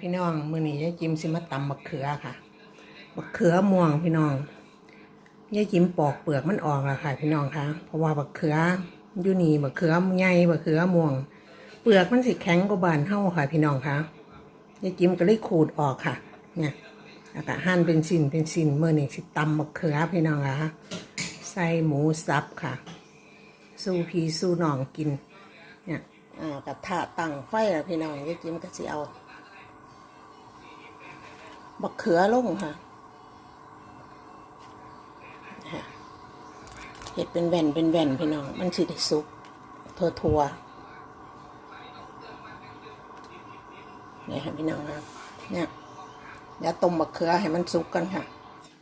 พี่น้องมื้อนี้ยายจิมสิมาตำบักเขือค่ะบักเขือม่วงพี่น้องยายจิมปอกเปลือกมันออกแล้วค่ะ พี่น้องคะเพราะว่าบักเขืออยู่นี่บักเขือใหญ่บักเขือม่วง เปลือกมันสิแข็งกว่าบานเฮาค่ะ พี่น้องคะยายจิมก็เลยขูดออกค่ะ เนี่ยแล้วก็หั่นเป็นชิ้นเป็นชิ้นมื้อนี้สิตำบักเขือพี่น้องคะใส่หมูสับค่ะ สู้พีสู้น้องกิน เนี่ยอ่ากระทะตั้งไฟแล้วพี่น้องยายจิมก็สิเอา บักเขือลงค่ะเห็ดเป็นแว่นเป็นแว่นพี่น้อง มันสิได้สุกทัวทัวเนี่ยค่ะพี่น้องครับเนี่ยเดี๋ยวต้มบักเขือให้มันสุกกันค่ะ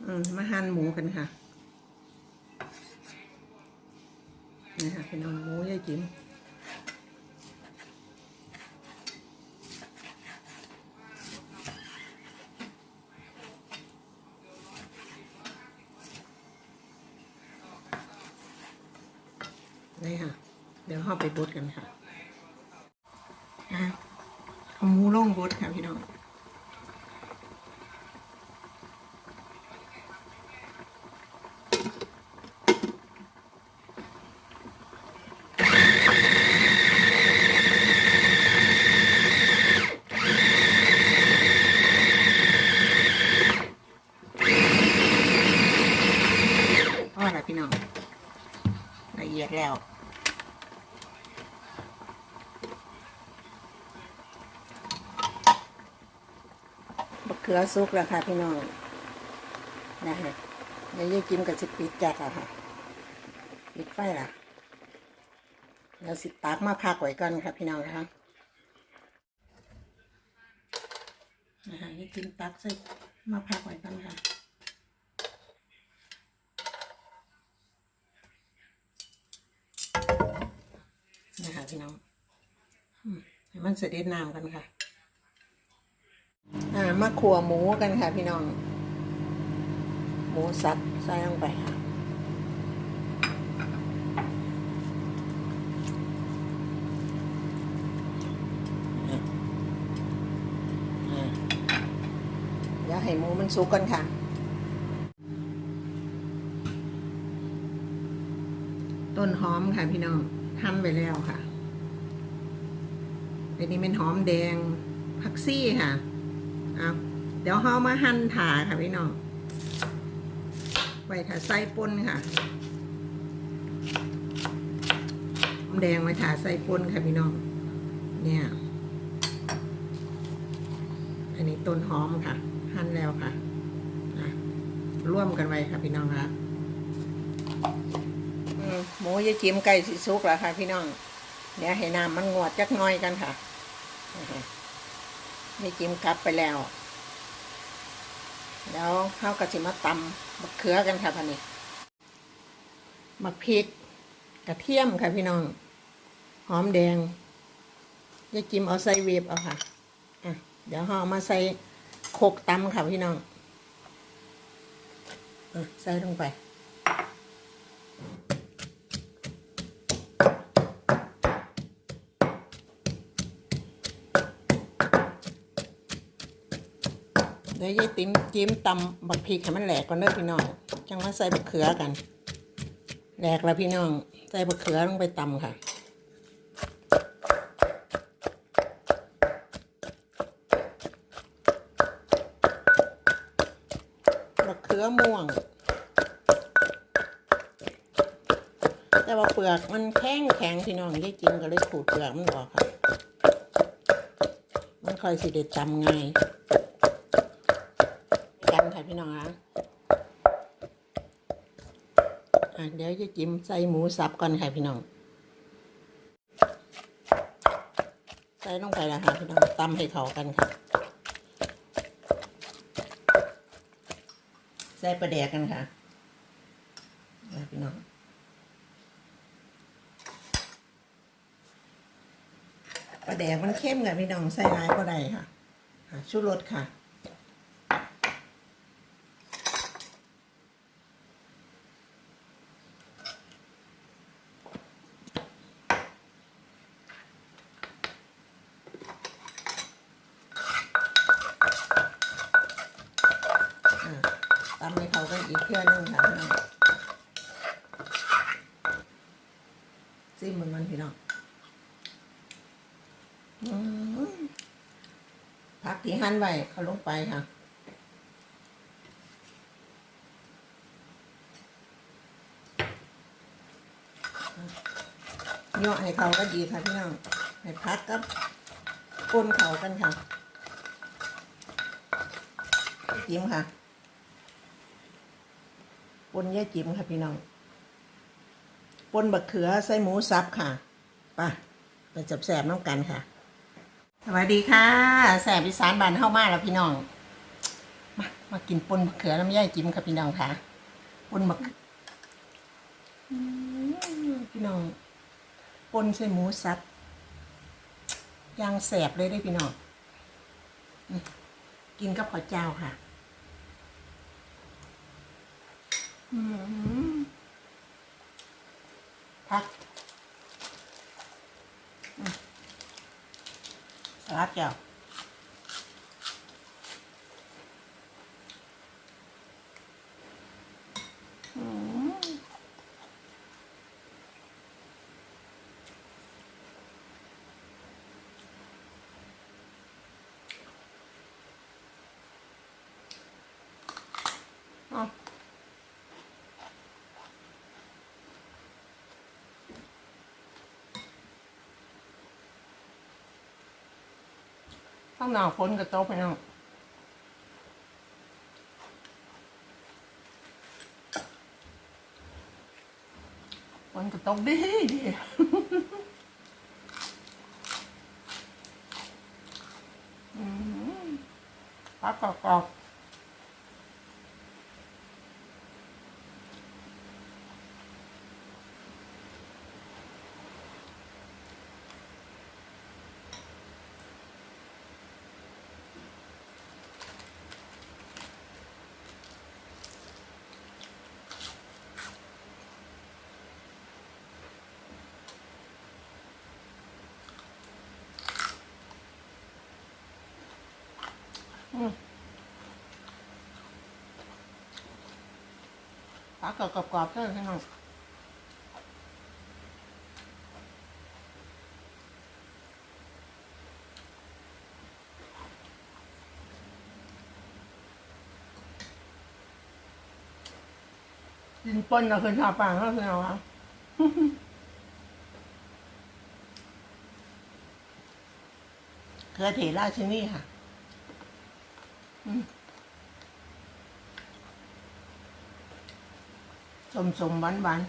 อืมมาหั่นหมูกันค่ะนี่ค่ะพี่น้องหมูยายจิ๋ม นี่ค่ะ เดี๋ยวเข้าไปบดกันค่ะเอาหมูลงบดค่ะพี่น้องพอละพี่น้องละเอียดแล้ว เขือสุกแล้วค่ะพี่น้องนะฮะเดี๋ยวยายกิมกับสิปิดจัดอะค่ะปิดไฟละเดี๋ยวสิตักมาพักไว้ก่อนค่ะพี่น้องนะคะนะฮะยายกิมตักใส่มาพักไว้ก่อนค่ะนะคะพี่น้องให้มันเสด็จน้ำกันค่ะ มาขัวหมูกันค่ะ พี่น้อง หมูสับใส่ลงไปค่ะอ่าเดี๋ยวให้หมูมันสุกกันค่ะต้นหอมค่ะพี่น้องทำไปแล้วค่ะอันนี้เป็นหอมแดงผักซี่ค่ะ เอาเดี๋ยวเฮามาหั่นถาค่ะพี่น้องไว้ถาใส่ป่นค่ะหอมแดงไว้ถาใส่ป่นค่ะพี่น้อง เนี่ย อันนี้ต้นหอมค่ะ หั่นแล้วค่ะร่วมกันไว้ค่ะพี่น้องค่ะหมูยายจิ้มไก่สิสุกแล้วค่ะพี่น้อง เดี๋ยวให้น้ำมันงวดจักน้อยกันค่ะ นะคะยายจิ้มกลับไปแล้ว แล้วข้าวกะจิมาตำบักเขือกันค่ะพันนี้บักพริก กระเทียมค่ะพี่น้อง หอมแดงยายจิ้มเอาใส่เวฟเอาค่ะอะ เดี๋ยวห่อามาใส่โคกตำค่ะพี่น้องอะใส่ลงไป เดี๋ยวยายติ๋มจิ้มตำบักพริกให้มันแหลกก่อนเด้อพี่น้องจังมาใส่บักเขือกัน แหลกแล้วพี่น้อง ใส่บักเขือลงไปตำค่ะบักเขือม่วง แต่ว่าเปลือกมันแข็งแข็งพี่น้องยายจิ้มก็เลยขูดเปลือกมันออกค่ะ มันค่อยสิเด็ดจำง่าย พี่น้องคะเดี๋ยวจะจิ้มใส่หมูสับก่อนค่ะพี่น้อง ใส่ลงไปแล้วค่ะพี่น้องตำให้เข้ากันค่ะ ใส่ปลาแดกกันค่ะพี่น้องปลาแดกมันเข้มค่ะพี่น้องใส่ลายก็ได้ค่ะอะชูรสค่ะ ซิมมันมันพี่น้องอืมผัก ที่หั่นไว้เอาลงไปค่ะย่อให้เขาก็ดีค่ะพี่น้องให้พักกับก้นเขากันค่ะจิ้มค่ะปนแย่จิ้มค่ะพี่น้องปนบักเขือใส่หมูสับค่ะไปไปจับแสบน้ำกันค่ะ สวัสดีค่ะแสบอีสานบานเข้ามาแล้วพี่น้อง มามากินปนบักเขือน้ำย่ายจิ้มค่ะพี่น้องค่ะปนบักอืมพี่น้องปนใส่หมูสับย่างแสบเลยได้พี่น้องกินกับข้าวเจ้าค่ะพักอืม สลัดเจ้า ข้างหน้าฝนกระตกไปน้องฝนกระตกดีดีปลากรอบ ปลากรอบกรอบๆเลยพี่น้องกินปนเราเคยชอบปลาเขาคือเอาครับเครือเทราชินี่ค่ะ สมสมหวานหวาน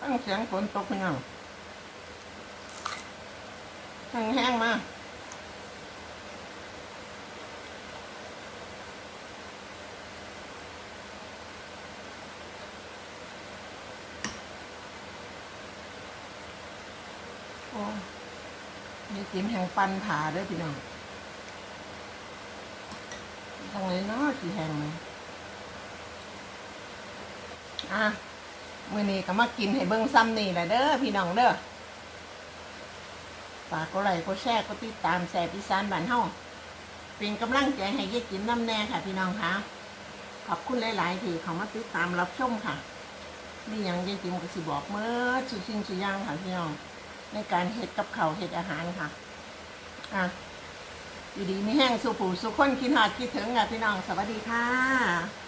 ตั้งเสียงฝนตกพี่น้อง แห้งๆมาโอ้ยจิ้มแห่งปันผ่าด้วยพี่น้องทางไหนเนาะสีแห่งเลยอะมื่อนี้ก็มากินให้เบิ้งซ้ำนี่แหละเด้อพี่น้องเด้อ ฝากกดไลค์กดแชร์กดติดตามแสบอีสานบ้านเฮาเป็นกำลังใจให้ยายจิ้มน้ำแน่ค่ะพี่น้องคะขอบคุณหลาย ๆ ที่เขามาติดตามรับชมค่ะนี่ยังยายจิ้มก็สิบอกเมื่อสุดสิ่งสุดย่างค่ะพี่น้องในการเห็ดกับเขาเห็ดอาหารค่ะอะอยู่ดีไม่แห้งสุผูสุขคนคิดหอดคิดถึงอะพี่น้องสวัสดีค่ะ